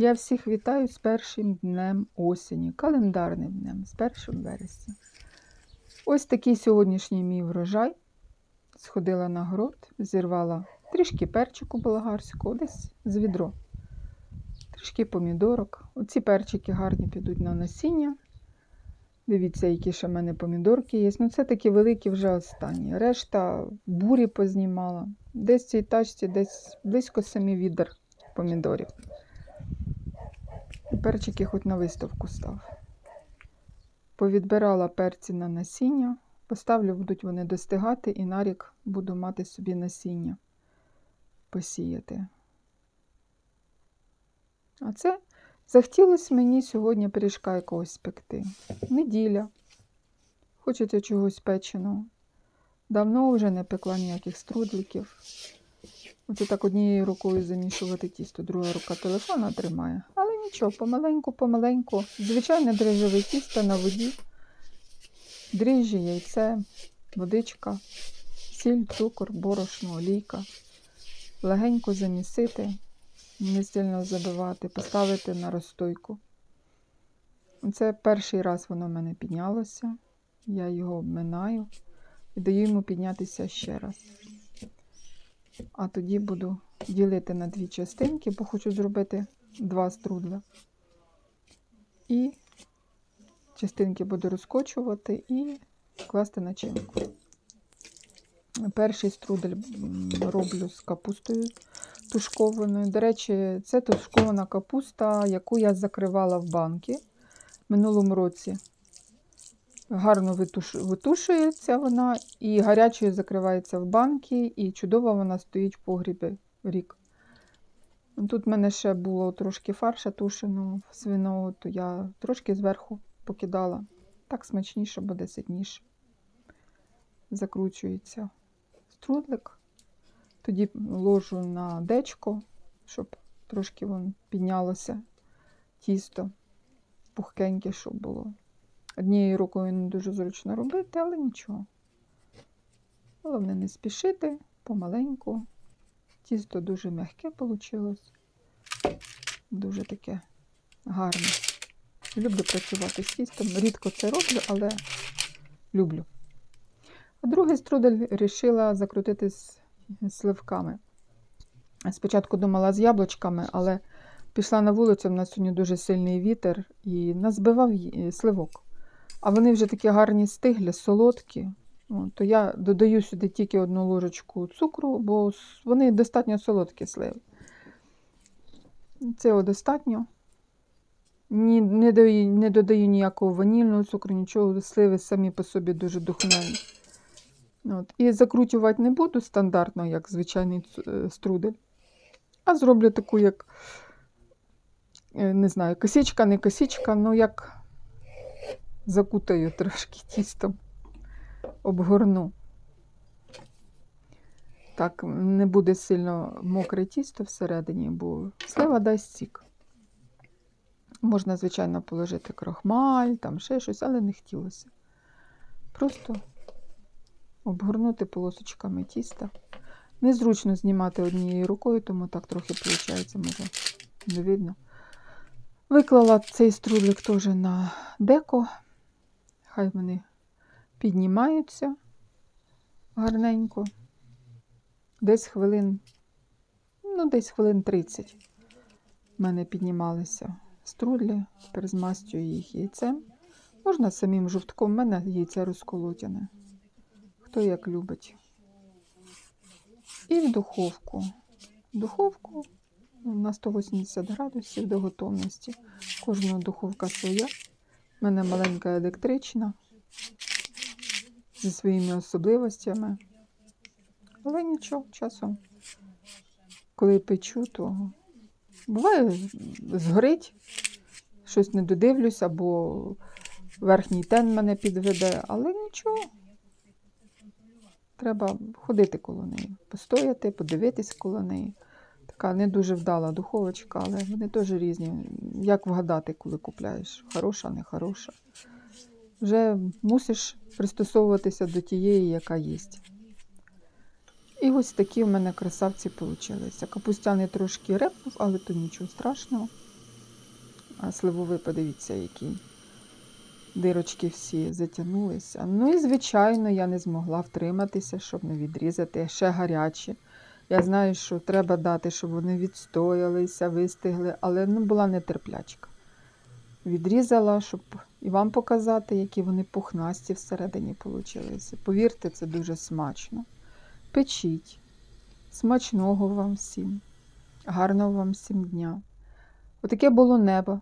Я всіх вітаю з першим днем осені, календарним днем, з 1 вересня. Ось такий сьогоднішній мій врожай. Сходила на город, зірвала трішки перчику болгарського, десь з відро, трішки помідорок. Оці перчики гарні підуть на насіння. Дивіться, які ще в мене помідорки є. Ну, це такі великі вже останні. Решта бурі познімала. Десь в цій тачці, десь близько 7 відер помідорів. Перчики хоч на виставку став. Повідбирала перці на насіння. Поставлю, будуть вони достигати, і на рік буду мати собі насіння посіяти. А це захотілося мені сьогодні пиріжка якогось спекти. Неділя. Хочеться чогось печеного. Давно вже не пекла ніяких струдликів. Оце так однією рукою замішувати тісто, друга рука телефона тримає. Нічого, помаленьку, помаленьку. Звичайне дріжджове тісто на воді. Дріжджі, яйце, водичка, сіль, цукор, борошно, олійка. Легенько замісити, не сильно забивати, поставити на розстойку. Це перший раз воно в мене піднялося. Я його обминаю і даю йому піднятися ще раз. А тоді буду ділити на дві частинки, бо хочу зробити два струдла. І частинки буду розкочувати і класти начинку. Перший струдель роблю з капустою тушкованою. До речі, це тушкована капуста, яку я закривала в банки минулому році. Гарно витуш... витушується вона і гарячою закривається в банки, і чудово вона стоїть в погрібі рік. Тут в мене ще було трошки фарша тушеного свиного, то я трошки зверху покидала. Так смачніше буде ситніше. Закручується струдлик. Тоді ложу на дечко, щоб трошки вон піднялося тісто, пухкеньке, щоб було. Однією рукою не дуже зручно робити, але нічого. Головне не спішити помаленьку. Тісто дуже м'яке вийшло. Дуже таке гарне. Люблю працювати з тістом. Рідко це роблю, але люблю. А другий струдель вирішила закрутити з сливками. Спочатку думала з яблучками, але пішла на вулицю, в нас сьогодні дуже сильний вітер і назбивав сливок. А вони вже такі гарні стиглі, солодкі. То я додаю сюди тільки одну ложечку цукру, бо вони достатньо солодкі сливи. Цього достатньо. Ні, не, даю, не додаю ніякого ванільного цукру, нічого, сливи самі по собі дуже духмяні. От. І закручувати не буду стандартно, як звичайний е, струдель. А зроблю таку, як, е, не знаю, косичка, не косичка, ну як закутаю трошки тістом, обгорну. Так, не буде сильно мокре тісто всередині, бо слива дасть сік. Можна, звичайно, положити крохмаль, там ще щось, але не хотілося. Просто обгорнути полосочками тіста. Незручно знімати однією рукою, тому так трохи виходить, може не видно. Виклала цей струдлик теж на деко. Хай вони піднімаються гарненько. Десь хвилин, ну, десь хвилин 30 в мене піднімалися струдлі, тепер змастюю їх яйцем. Можна самим жовтком, в мене яйце розколотяне. Хто як любить. І в духовку. В духовку на 180 градусів до готовності. Кожна духовка своя. У мене маленька електрична зі своїми особливостями. Але нічого, часом, коли печу, то буває згорить, щось не додивлюсь, або верхній тен мене підведе, але нічого. Треба ходити коло неї, постояти, подивитись коло неї. Така не дуже вдала духовочка, але вони теж різні. Як вгадати, коли купляєш? Хороша, не хороша. Вже мусиш пристосовуватися до тієї, яка є. І ось такі в мене красавці вийшли. Капустяний трошки репнув, але то нічого страшного. А сливовий, подивіться, який. Дирочки всі затягнулися. Ну і, звичайно, я не змогла втриматися, щоб не відрізати. Ще гарячі. Я знаю, що треба дати, щоб вони відстоялися, вистигли, але ну, була нетерплячка. Відрізала, щоб і вам показати, які вони пухнасті всередині получилися. Повірте, це дуже смачно. Печіть. Смачного вам всім. Гарного вам всім дня. Отаке було небо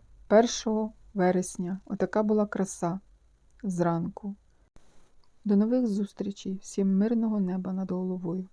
1 вересня. Отака була краса зранку. До нових зустрічей. Всім мирного неба над головою.